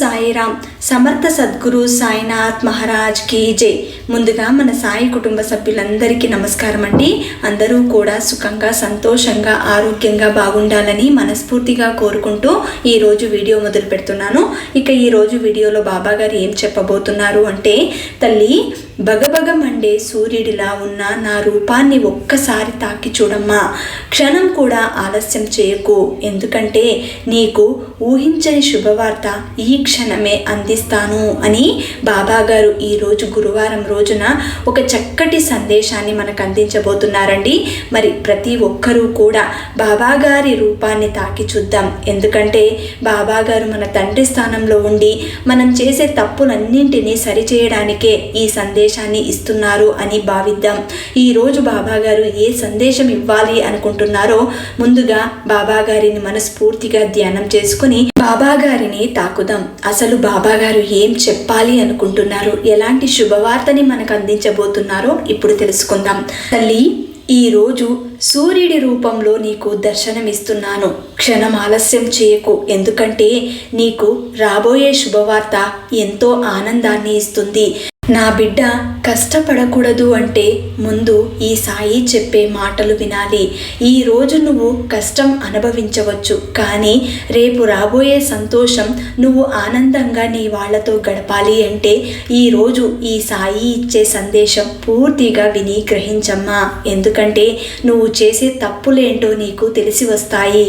சாயிராம். సమర్థ సద్గురు సాయినాథ్ మహారాజ్ కీ జై. ముందుగా మన సాయి కుటుంబ సభ్యులందరికీ నమస్కారం అండి. అందరూ కూడా సుఖంగా సంతోషంగా ఆరోగ్యంగా బాగుండాలని మనస్ఫూర్తిగా కోరుకుంటూ ఈరోజు వీడియో మొదలు పెడుతున్నాను. ఇక ఈరోజు వీడియోలో బాబా గారు ఏం చెప్పబోతున్నారు అంటే తల్లి బగబగ మండే సూర్యుడిలా ఉన్న నా రూపాన్ని ఒక్కసారి తాకి చూడమ్మా. క్షణం కూడా ఆలస్యం చేయకు. ఎందుకంటే నీకు ఊహించని శుభవార్త ఈ క్షణమే అంది అందిస్తాను అని బాబాగారు ఈరోజు గురువారం రోజున ఒక చక్కటి సందేశాన్ని మనకు అందించబోతున్నారండి. మరి ప్రతి ఒక్కరూ కూడా బాబాగారి రూపాన్ని తాకి చూద్దాం. ఎందుకంటే బాబాగారు మన తండ్రి స్థానంలో ఉండి మనం చేసే తప్పులన్నింటినీ సరిచేయడానికే ఈ సందేశాన్ని ఇస్తున్నారు అని భావిద్దాం. ఈరోజు బాబాగారు ఏ సందేశం ఇవ్వాలి అనుకుంటున్నారో ముందుగా బాబాగారిని మనస్ఫూర్తిగా ధ్యానం చేసుకుని బాబాగారిని తాకుదాం. అసలు బాబాగారు ఏం చెప్పాలి అనుకుంటున్నారు? ఎలాంటి శుభవార్తని మనకు అందించబోతున్నారో ఇప్పుడు తెలుసుకుందాం. తల్లి ఈరోజు సూర్యుడి రూపంలో నీకు దర్శనమిస్తున్నాను. క్షణం ఆలస్యం చేయకు. ఎందుకంటే నీకు రాబోయే శుభవార్త ఎంతో ఆనందాన్ని ఇస్తుంది. నా బిడ్డ కష్టపడకూడదు అంటే ముందు ఈ సాయి చెప్పే మాటలు వినాలి. ఈ రోజు నువ్వు కష్టం అనుభవించవచ్చు. కానీ రేపు రాబోయే సంతోషం నువ్వు ఆనందంగా నీ వాళ్ళతో గడపాలి అంటే ఈరోజు ఈ సాయి ఇచ్చే సందేశం పూర్తిగా విని గ్రహించమ్మా. ఎందుకంటే నువ్వు చేసే తప్పులేంటో నీకు తెలిసి వస్తాయి.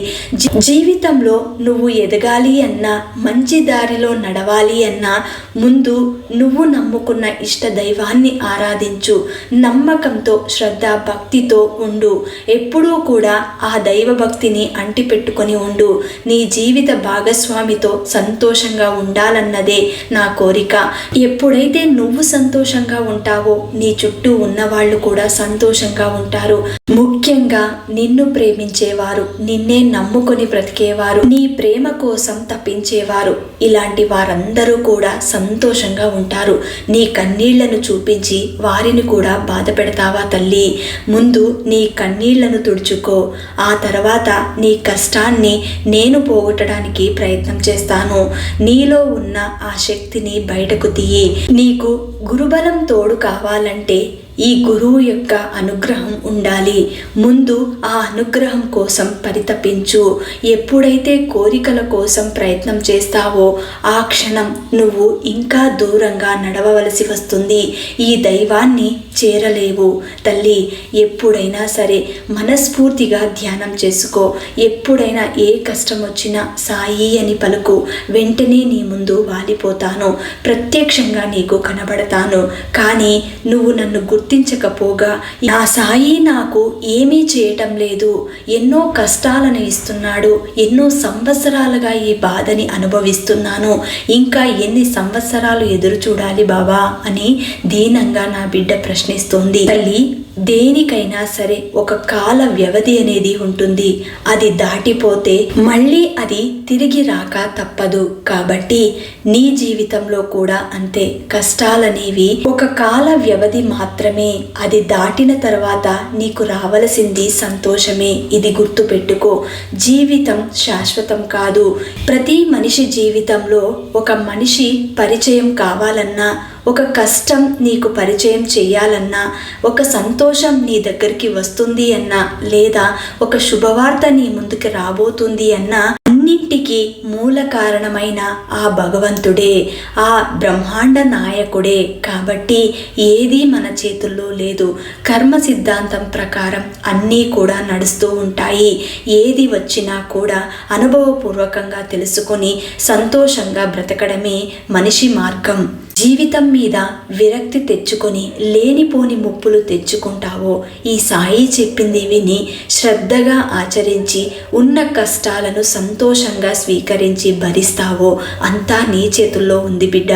జీవితంలో నువ్వు ఎదగాలి అన్నా మంచి దారిలో నడవాలి అన్నా ముందు నువ్వు నమ్ముకున్న ఇష్ట దైవాన్ని ఆరాధించు. నమ్మకంతో శ్రద్ధ భక్తితో ఉండు. ఎప్పుడూ కూడా ఆ దైవభక్తిని అంటిపెట్టుకొని ఉండు. నీ జీవిత భాగస్వామితో సంతోషంగా ఉండాలన్నదే నా కోరిక. ఎప్పుడైతే నువ్వు సంతోషంగా ఉంటావో నీ చుట్టూ ఉన్నవాళ్ళు కూడా సంతోషంగా ఉంటారు. ముఖ్యంగా నిన్ను ప్రేమించేవారు నిన్నే నమ్ముకొని బ్రతికేవారు నీ ప్రేమ కోసం తప్పించేవారు. ఇలాంటి వారందరూ కూడా సంతోషంగా ఉంటారు. నీ కన్నీళ్ళను చూపించి వారిని కూడా బాధ పెడతావా తల్లి? ముందు నీ కన్నీళ్ళను తుడుచుకో. ఆ తర్వాత నీ కష్టాన్ని నేను పోగొట్టడానికి ప్రయత్నం చేస్తాను. నీలో ఉన్న ఆ శక్తిని బయటకు తీయి. నీకు గురుబలం తోడు కావాలంటే ఈ గురువు యొక్క అనుగ్రహం ఉండాలి. ముందు ఆ అనుగ్రహం కోసం పరితపించు. ఎప్పుడైతే కోరికల కోసం ప్రయత్నం చేస్తావో ఆ క్షణం నువ్వు ఇంకా దూరంగా నడవవలసి వస్తుంది. ఈ దైవాన్ని చేరలేవు. తల్లి ఎప్పుడైనా సరే మనస్ఫూర్తిగా ధ్యానం చేసుకో. ఎప్పుడైనా ఏ కష్టం వచ్చినా సాయి అని పలుకు. వెంటనే నీ ముందు వాలిపోతాను. ప్రత్యక్షంగా నీకు కనబడతాను. కానీ నువ్వు నన్ను గుర్తించకపోగా నా సాయి నాకు ఏమీ చేయటం లేదు. ఎన్నో కష్టాలను ఇస్తున్నాడు. ఎన్నో సంవత్సరాలుగా ఈ బాధని అనుభవిస్తున్నాను. ఇంకా ఎన్ని సంవత్సరాలు ఎదురు చూడాలి బాబా అని దీనంగా నా బిడ్డ ప్రశ్నిస్తోంది. తల్లి దేనికైనా సరే ఒక కాల వ్యవధి అనేది ఉంటుంది. అది దాటిపోతే మళ్ళీ అది తిరిగి రాక తప్పదు. కాబట్టి నీ జీవితంలో కూడా అంతే. కష్టాలనేవి ఒక కాల వ్యవధి మాత్రమే. అది దాటిన తర్వాత నీకు రావలసింది సంతోషమే. ఇది గుర్తుపెట్టుకో. జీవితం శాశ్వతం కాదు. ప్రతి మనిషి జీవితంలో ఒక మనిషి పరిచయం కావాలన్నా ఒక కష్టం నీకు పరిచయం చేయాలన్నా ఒక సంతోషం నీ దగ్గరికి వస్తుంది అన్నా లేదా ఒక శుభవార్త నీ ముందుకు రాబోతుంది అన్నా అన్నింటికి మూల కారణమైన ఆ భగవంతుడే ఆ బ్రహ్మాండ నాయకుడే. కాబట్టి ఏది మన చేతుల్లో లేదు. కర్మ సిద్ధాంతం ప్రకారం అన్నీ కూడా నడుస్తూ ఉంటాయి. ఏది వచ్చినా కూడా అనుభవపూర్వకంగా తెలుసుకొని సంతోషంగా బ్రతకడమే మనిషి మార్గం. జీవితం మీద విరక్తి తెచ్చుకొని లేనిపోని ముప్పులు తెచ్చుకుంటావో ఈ సాయి చెప్పింది విని శ్రద్ధగా ఆచరించి ఉన్న కష్టాలను సంతోషంగా స్వీకరించి భరిస్తావో అంతా నీ చేతుల్లో ఉంది బిడ్డ.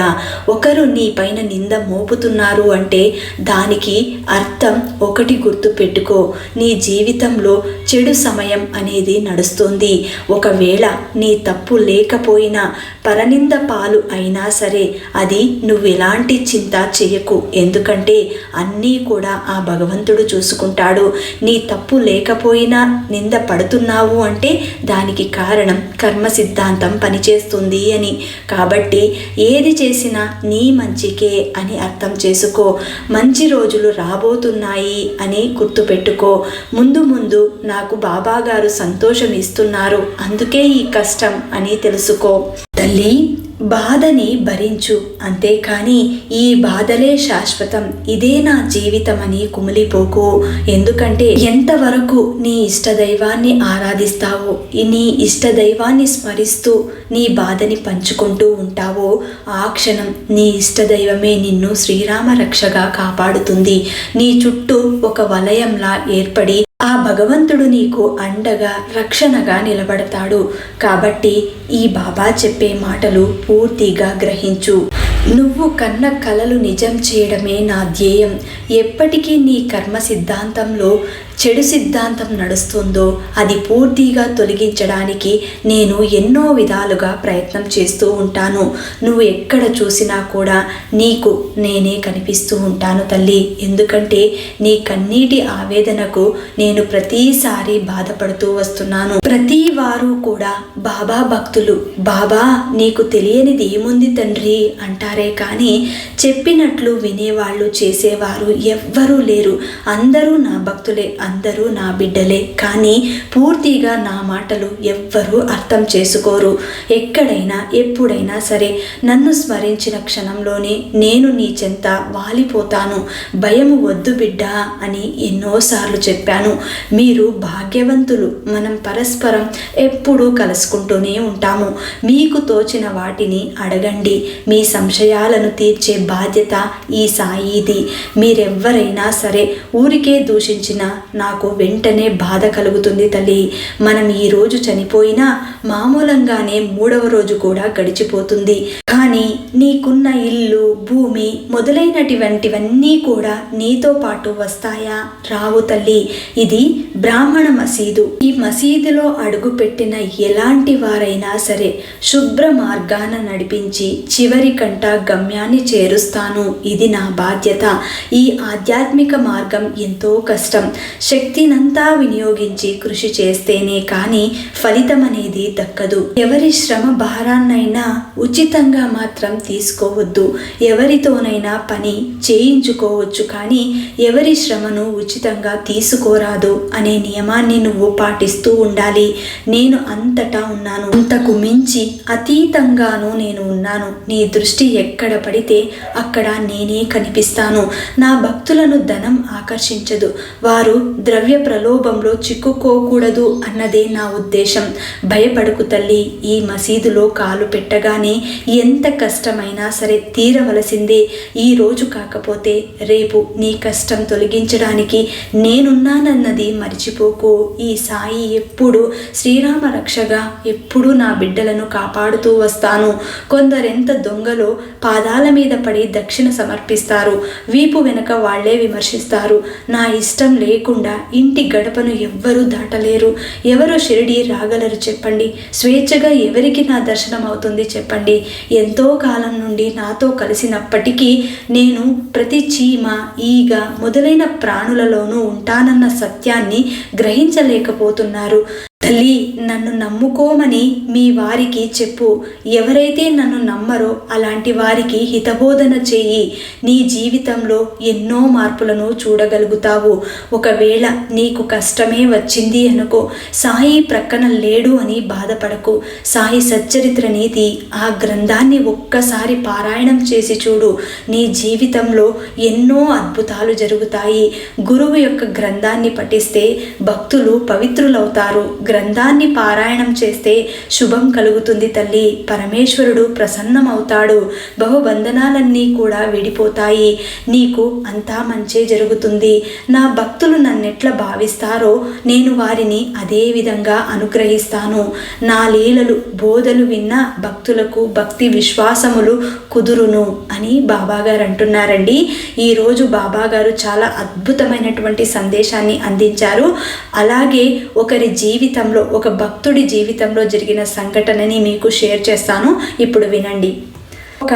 ఒకరు నీ పైన నింద మోపుతున్నారు అంటే దానికి అర్థం ఒకటి గుర్తు పెట్టుకో. నీ జీవితంలో చెడు సమయం అనేది నడుస్తుంది. ఒకవేళ నీ తప్పు లేకపోయినా పరనింద పాలు అయినా సరే అది నువ్వు నువ్వు ఎలాంటి చింత చేయకు. ఎందుకంటే అన్నీ కూడా ఆ భగవంతుడు చూసుకుంటాడు. నీ తప్పు లేకపోయినా నింద పడుతున్నావు అంటే దానికి కారణం కర్మ సిద్ధాంతం పనిచేస్తుంది అని. కాబట్టి ఏది చేసినా నీ మంచికే అని అర్థం చేసుకో. మంచి రోజులు రాబోతున్నాయి అని గుర్తుపెట్టుకో ముందు ముందు నాకు బాబాగారు సంతోషం ఇస్తున్నారు. అందుకే ఈ కష్టం అని తెలుసుకో. తల్లి బాధని భరించు అంతేకాని ఈ బాధలే శాశ్వతం. ఇదే నా జీవితం అని కుమిలిపోకు. ఎందుకంటే ఎంతవరకు నీ ఇష్టదైవాన్ని ఆరాధిస్తావో నీ ఇష్టదైవాన్ని స్మరిస్తూ నీ బాధని పంచుకుంటూ ఉంటావో ఆ క్షణం నీ ఇష్టదైవమే నిన్ను శ్రీరామ రక్షగా కాపాడుతుంది. నీ చుట్టూ ఒక వలయంలా ఏర్పడి భగవంతుడు నీకు అండగా రక్షణగా నిలబడతాడు. కాబట్టి ఈ బాబా చెప్పే మాటలు పూర్తిగా గ్రహించు. నువ్వు కన్న కలలు నిజం చేయడమే నా ధ్యేయం. ఎప్పటికీ నీ కర్మ సిద్ధాంతంలో చెడు సిద్ధాంతం నడుస్తుందో అది పూర్తిగా తొలగించడానికి నేను ఎన్నో విధాలుగా ప్రయత్నం చేస్తూ ఉంటాను. నువ్వు ఎక్కడ చూసినా కూడా నీకు నేనే కనిపిస్తూ ఉంటాను తల్లి. ఎందుకంటే నీ కన్నీటి ఆవేదనకు నేను ప్రతిసారి బాధపడుతూ వస్తున్నాను. ప్రతి వారు కూడా బాబా భక్తులు బాబా నీకు తెలియనిది ఏముంది తండ్రి? అంటారు. కానీ చెప్పినట్లు వినేవాళ్ళు చేసేవారు ఎవ్వరూ లేరు. అందరూ నా భక్తులే అందరూ నా బిడ్డలే కానీ పూర్తిగా నా మాటలు ఎవ్వరూ అర్థం చేసుకోరు. ఎక్కడైనా ఎప్పుడైనా సరే నన్ను స్మరించిన క్షణంలోనే నేను నీ చెంత వాలిపోతాను. భయము వద్దు బిడ్డ అని ఎన్నోసార్లు చెప్పాను. మీరు భాగ్యవంతులు. మనం పరస్పరం ఎప్పుడూ కలుసుకుంటూనే ఉంటాము. మీకు తోచిన వాటిని అడగండి. మీ విషయాలను తీర్చే బాధ్యత ఈ సాయిది. మీరెవ్వరైనా సరే ఊరికే దూషించిన నాకు వెంటనే బాధ కలుగుతుంది తల్లి. మనం ఈ రోజు చనిపోయినా మామూలంగానే మూడవ రోజు కూడా గడిచిపోతుంది. కానీ నీకున్న ఇల్లు భూమి మొదలైనటువంటివన్నీ కూడా నీతో పాటు వస్తాయా? రావు తల్లి ఇది బ్రాహ్మణ మసీదు. ఈ మసీదులో అడుగుపెట్టిన ఎలాంటి వారైనా సరే శుభ్ర మార్గాన నడిపించి చివరి కంట గమ్యాన్ని చేరుస్తాను. ఇది నా బాధ్యత. ఈ ఆధ్యాత్మిక మార్గం ఎంతో కష్టం. శక్తినంతా వినియోగించి కృషి చేస్తేనే కానీ ఫలితం అనేది దక్కదు. ఎవరి శ్రమ భారాన్నైనా ఉచితంగా మాత్రం తీసుకోవద్దు. ఎవరితోనైనా పని చేయించుకోవచ్చు కానీ ఎవరి శ్రమను ఉచితంగా తీసుకోరాదు అనే నియమాన్ని నువ్వు పాటిస్తూ ఉండాలి. నేను అంతటా ఉన్నాను. అంతకు మించి అతీతంగానూ నేను ఉన్నాను. నీ దృష్టి ఎక్కడ పడితే అక్కడ నేనే కనిపిస్తాను. నా భక్తులను ధనం ఆకర్షించదు. వారు ద్రవ్య ప్రలోభంలో చిక్కుకోకూడదు అన్నదే నా ఉద్దేశం. భయపడుకు తల్లి ఈ మసీదులో కాలు పెట్టగానే ఎంత ఎంత కష్టమైనా సరే తీరవలసిందే ఈ రోజు కాకపోతే రేపు నీ కష్టం తొలగించడానికి నేనున్నానన్నది మర్చిపోకు. ఈ సాయి ఎప్పుడు శ్రీరామ రక్షగా ఎప్పుడూ నా బిడ్డలను కాపాడుతూ వస్తాను. కొందరెంత దొంగలో పాదాల మీద పడి దక్షిణ సమర్పిస్తారు. వీపు వెనక వాళ్ళే విమర్శిస్తారు. నా ఇష్టం లేకుండా ఇంటి గడపను ఎవ్వరూ దాటలేరు. ఎవరు షిరిడి రాగలరు చెప్పండి. స్వేచ్ఛగా ఎవరికి నా దర్శనం అవుతుంది చెప్పండి. ఎంతో కాలం నుండి నాతో కలిసినప్పటికీ నేను ప్రతి చీమ ఈగ మొదలైన ప్రాణులలోనూ ఉంటానన్న సత్యాన్ని గ్రహించలేకపోతున్నారు. తల్లి నన్ను నమ్ముకోమని మీ వారికి చెప్పు. ఎవరైతే నన్ను నమ్మరో అలాంటి వారికి హితబోధన చేయి. నీ జీవితంలో ఎన్నో మార్పులను చూడగలుగుతావు. ఒకవేళ నీకు కష్టమే వచ్చింది అనుకో సాయి ప్రక్కన లేడు అని బాధపడకు. సాయి సచ్చరిత్ర నీతి ఆ గ్రంథాన్ని ఒక్కసారి పారాయణం చేసి చూడు. నీ జీవితంలో ఎన్నో అద్భుతాలు జరుగుతాయి. గురువు యొక్క గ్రంథాన్ని పఠిస్తే భక్తులు పవిత్రులవుతారు. గ్రంథాన్ని పారాయణం చేస్తే శుభం కలుగుతుంది తల్లి. పరమేశ్వరుడు ప్రసన్నమవుతాడు. బహుబంధనాలన్నీ కూడా విడిపోతాయి. నీకు అంతా మంచే జరుగుతుంది. నా భక్తులు నన్నెట్లా భావిస్తారో నేను వారిని అదే విధంగా అనుగ్రహిస్తాను. నా లీలలు బోధలు విన్న భక్తులకు భక్తి విశ్వాసములు కుదురును అని బాబాగారు అంటున్నారండి. ఈరోజు బాబాగారు చాలా అద్భుతమైనటువంటి సందేశాన్ని అందించారు. అలాగే ఒకరి జీవితంలో ఒక భక్తుడి జీవితంలో జరిగిన సంఘటనని మీకు షేర్ చేస్తాను. ఇప్పుడు వినండి. ఒక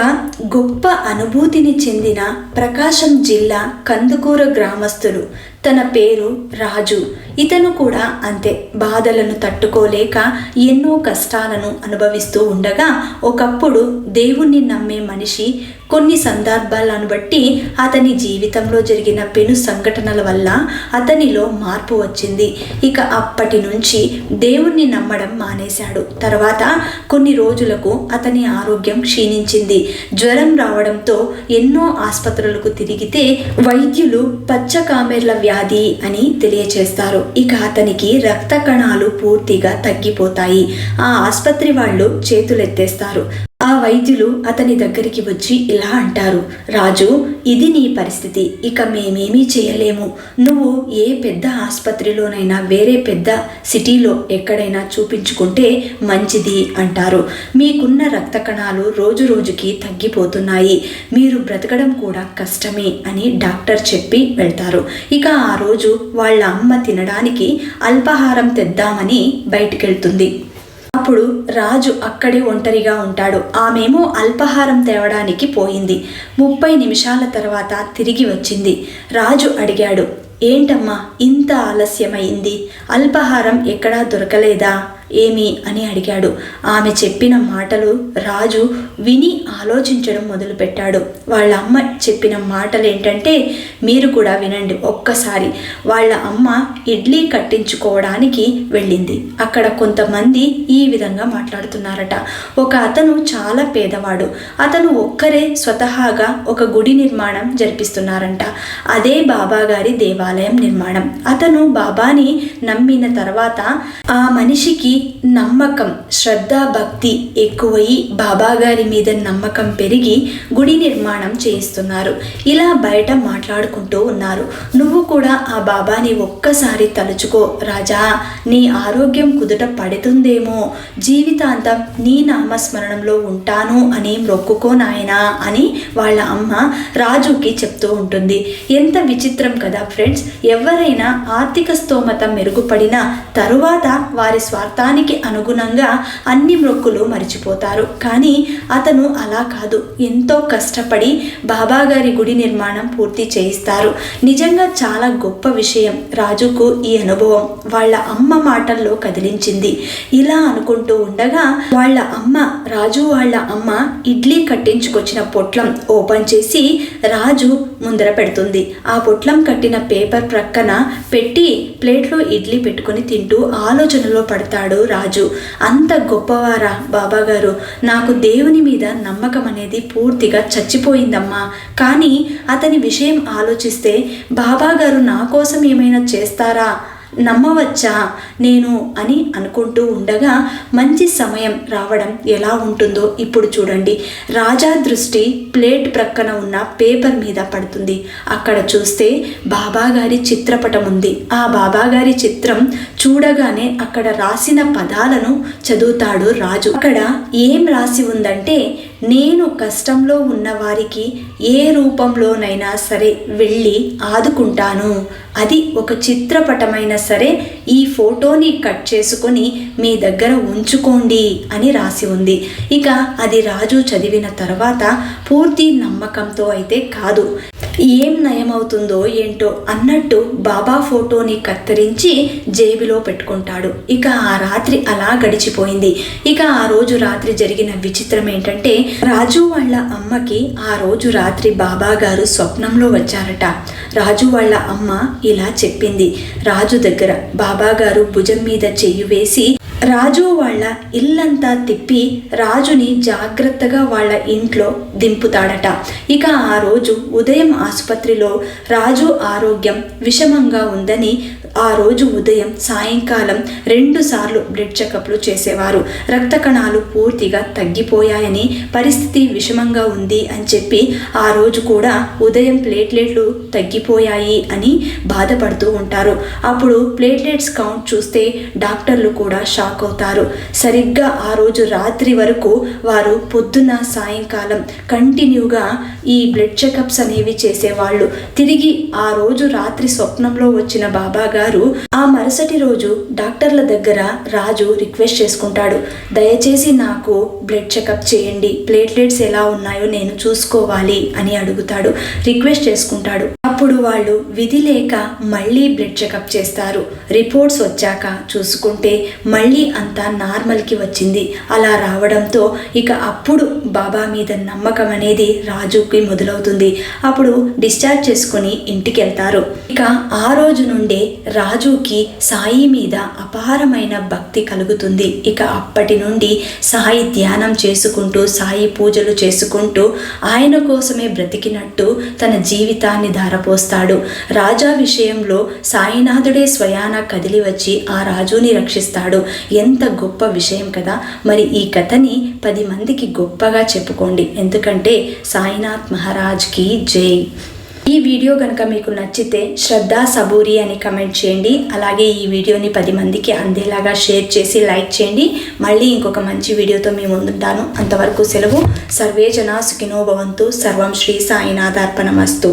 గొప్ప అనుభూతిని చెందిన ప్రకాశం జిల్లా కందుకూర గ్రామస్తులు తన పేరు రాజు. ఇతను కూడా అంతే బాధలను తట్టుకోలేక ఎన్నో కష్టాలను అనుభవిస్తూ ఉండగా ఒకప్పుడు దేవుణ్ణి నమ్మే మనిషి కొన్ని సందర్భాలను బట్టి అతని జీవితంలో జరిగిన పెను సంఘటనల వల్ల అతనిలో మార్పు వచ్చింది. ఇక అప్పటి నుంచి దేవుణ్ణి నమ్మడం మానేశాడు. తర్వాత కొన్ని రోజులకు అతని ఆరోగ్యం క్షీణించింది. జ్వరం రావడంతో ఎన్నో ఆసుపత్రులకు తిరిగితే వైద్యులు పచ్చ కామెర్ల వ్యాధి అని తెలియచేస్తారు. ఇక అతనికి రక్త కణాలు పూర్తిగా తగ్గిపోతాయి. ఆ ఆసుపత్రి వాళ్ళు చేతులెత్తేస్తారు. వైద్యులు అతని దగ్గరికి వచ్చి ఇలా అంటారు రాజు ఇది నీ పరిస్థితి. ఇక మేమేమీ చేయలేము. నువ్వు ఏ పెద్ద ఆసుపత్రిలోనైనా వేరే పెద్ద సిటీలో ఎక్కడైనా చూపించుకుంటే మంచిది అంటారు. మీకున్న రక్త కణాలు రోజు రోజుకి తగ్గిపోతున్నాయి. మీరు బ్రతకడం కూడా కష్టమే అని డాక్టర్ చెప్పి వెళ్తారు. ఇక ఆ రోజు వాళ్ళ అమ్మ తినడానికి అల్పాహారం తెద్దామని బయటికెళ్తుంది. అప్పుడు రాజు అక్కడే ఒంటరిగా ఉంటాడు. ఆమెమో అల్పాహారం తేవడానికి పోయింది. ముప్పై నిమిషాల తర్వాత తిరిగి వచ్చింది. రాజు అడిగాడు ఏంటమ్మా ఇంత ఆలస్యమైంది? అల్పాహారం ఎక్కడా దొరకలేదా? ఏమి అని అడిగాడు. ఆమె చెప్పిన మాటలు రాజు విని ఆలోచించడం మొదలుపెట్టాడు. వాళ్ళ అమ్మ చెప్పిన మాటలు ఏంటంటే మీరు కూడా వినండి ఒక్కసారి. వాళ్ళ అమ్మ ఇడ్లీ కట్టించుకోవడానికి వెళ్ళింది. అక్కడ కొంతమంది ఈ విధంగా మాట్లాడుతున్నారట. ఒక అతను చాలా పేదవాడు. అతను ఒక్కరే స్వతహాగా ఒక గుడి నిర్మాణం జరిపిస్తున్నారంట. అదే బాబా గారి దేవాలయం నిర్మాణం. అతను బాబాని నమ్మిన తర్వాత ఆ మనిషికి నమ్మకం శ్రద్ధ భక్తి ఎక్కువయి బాబా గారి మీద నమ్మకం పెరిగి గుడి నిర్మాణం చేయిస్తున్నారు. ఇలా బయట మాట్లాడుకుంటూ ఉన్నారు. నువ్వు కూడా ఆ బాబాని ఒక్కసారి తలుచుకో. రాజా నీ ఆరోగ్యం కుదుట పడుతుందేమో. జీవితాంతం నీ నామస్మరణంలో ఉంటాను అని మొక్కుకో నాయనా అని వాళ్ళ అమ్మ రాజుకి చెప్తూ ఉంటుంది. ఎంత విచిత్రం కదా ఫ్రెండ్స్. ఎవరైనా ఆర్థిక స్తోమత మెరుగుపడిన తరువాత వారి స్వార్థానికి అనుగుణంగా అన్ని మొక్కులు మరిచిపోతారు. కానీ అతను అలా కాదు. ఎంతో కష్టపడి బాబాగారి గుడి నిర్మాణం పూర్తి చేయిస్తారు. నిజంగా చాలా గొప్ప విషయం. రాజుకు ఈ అనుభవం వాళ్ళ అమ్మ మాటల్లో కదిలించింది. ఇలా అనుకుంటూ ఉండగా వాళ్ళ అమ్మ రాజు వాళ్ళ అమ్మ ఇడ్లీ కట్టించుకొచ్చిన పొట్లం ఓపెన్ చేసి రాజు ముందర పెడుతుంది. ఆ పొట్లం కట్టిన పేపర్ ప్రక్కన పెట్టి ప్లేట్లో ఇడ్లీ పెట్టుకొని తింటూ ఆలోచనలో పడతాడు. రాజు. అంత గొప్పవారా బాబా గారు నాకు దేవుని మీద నమ్మకం అనేది పూర్తిగా చచ్చిపోయిందమ్మా. కానీ అతని విషయం ఆలోచిస్తే బాబాగారు నా కోసం ఏమైనా చేస్తారా? నమ్మవచ్చా నేను అని అనుకుంటూ ఉండగా మంచి సమయం రావడం ఎలా ఉంటుందో ఇప్పుడు చూడండి. రాజా దృష్టి ప్లేట్ ప్రక్కన ఉన్న పేపర్ మీద పడుతుంది. అక్కడ చూస్తే బాబాగారి చిత్రపటం ఉంది. ఆ బాబాగారి చిత్రం చూడగానే అక్కడ రాసిన పదాలను చదువుతాడు రాజు. అక్కడ ఏం రాసి ఉందంటే నేను కష్టంలో ఉన్న వారికి ఏ రూపంలోనైనా సరే వెళ్ళి ఆదుకుంటాను. అది ఒక చిత్రపటమైనా సరే ఈ ఫోటోని కట్ చేసుకొని మీ దగ్గర ఉంచుకోండి అని రాసి ఉంది. ఇక అది రాజు చదివిన తర్వాత పూర్తి నమ్మకంతో అయితే కాదు. ఏం నయమవుతుందో ఏంటో అన్నట్టు బాబా ఫోటోని కత్తిరించి జేబులో పెట్టుకుంటాడు. ఇక ఆ రాత్రి అలా గడిచిపోయింది. ఇక ఆ రోజు రాత్రి జరిగిన విచిత్రం ఏంటంటే రాజు వాళ్ళ అమ్మకి ఆ రోజు రాత్రి బాబా గారు స్వప్నంలో వచ్చారట. రాజు వాళ్ళ అమ్మ ఇలా చెప్పింది. రాజు దగ్గర బాబా గారు భుజం మీద చెయ్యి వేసి రాజు వాళ్ళ ఇల్లంతా తిప్పి రాజుని జాగ్రత్తగా వాళ్ళ ఇంట్లో దింపుతాడట. ఇక ఆ రోజు ఉదయం ఆసుపత్రిలో రాజు ఆరోగ్యం విషమంగా ఉందని ఆ రోజు ఉదయం సాయంకాలం రెండు సార్లు బ్లడ్ చెకప్లు చేసేవారు. రక్త కణాలు పూర్తిగా తగ్గిపోయాయని పరిస్థితి విషమంగా ఉంది అని చెప్పి ఆ రోజు కూడా ఉదయం ప్లేట్లెట్లు తగ్గిపోయాయి అని బాధపడుతూ ఉంటారు. అప్పుడు ప్లేట్లెట్స్ కౌంట్ చూస్తే డాక్టర్లు కూడా షాక్ అవుతారు. సరిగ్గా ఆ రోజు రాత్రి వరకు వారు పొద్దున సాయంకాలం కంటిన్యూగా ఈ బ్లడ్ చెకప్స్ అనేవి చేసేవాళ్ళు. తిరిగి ఆ రోజు రాత్రి స్వప్నంలో వచ్చిన బాబాగా గారు ఆ మరుసటి రోజు డాక్టర్ల దగ్గర రాజు రిక్వెస్ట్ చేసుకుంటాడు. దయచేసి నాకు బ్లడ్ చెకప్ చేయండి. ప్లేట్లెట్స్ ఎలా ఉన్నాయో నేను చూసుకోవాలి అని అడుగుతాడు. రిక్వెస్ట్ చేసుకుంటాడు. అప్పుడు వాళ్ళు విధి లేక మళ్ళీ బ్లడ్ చెకప్ చేస్తారు. రిపోర్ట్స్ వచ్చాక చూసుకుంటే మళ్ళీ అంతా నార్మల్కి వచ్చింది. అలా రావడంతో ఇక అప్పుడు బాబా మీద నమ్మకం అనేది రాజుకి మొదలవుతుంది. అప్పుడు డిశ్చార్జ్ చేసుకుని ఇంటికి వెళ్తారు ఇక ఆ రోజు నుండే రాజుకి సాయి మీద అపారమైన భక్తి కలుగుతుంది. ఇక అప్పటి నుండి సాయి ధ్యానం చేసుకుంటూ సాయి పూజలు చేసుకుంటూ ఆయన కోసమే బ్రతికినట్టు తన జీవితాన్ని పోస్తాడు రాజా విషయంలో సాయినాథుడే స్వయాన కదిలి వచ్చి ఆ రాజుని రక్షిస్తాడు. ఎంత గొప్ప విషయం కదా! మరి ఈ కథని పది మందికి గొప్పగా చెప్పుకోండి. ఎందుకంటే సాయినాథ్ మహారాజ్కి జై. ఈ వీడియో కనుక మీకు నచ్చితే శ్రద్ధ సబూరి అని కమెంట్ చేయండి. అలాగే ఈ వీడియోని పది మందికి అందేలాగా షేర్ చేసి లైక్ చేయండి. మళ్ళీ ఇంకొక మంచి వీడియోతో మీ ముందుంటాను. అంతవరకు సెలవు. సర్వే జనా సుఖినో భవంతు. సర్వం శ్రీ సాయినాథార్పణమస్తు.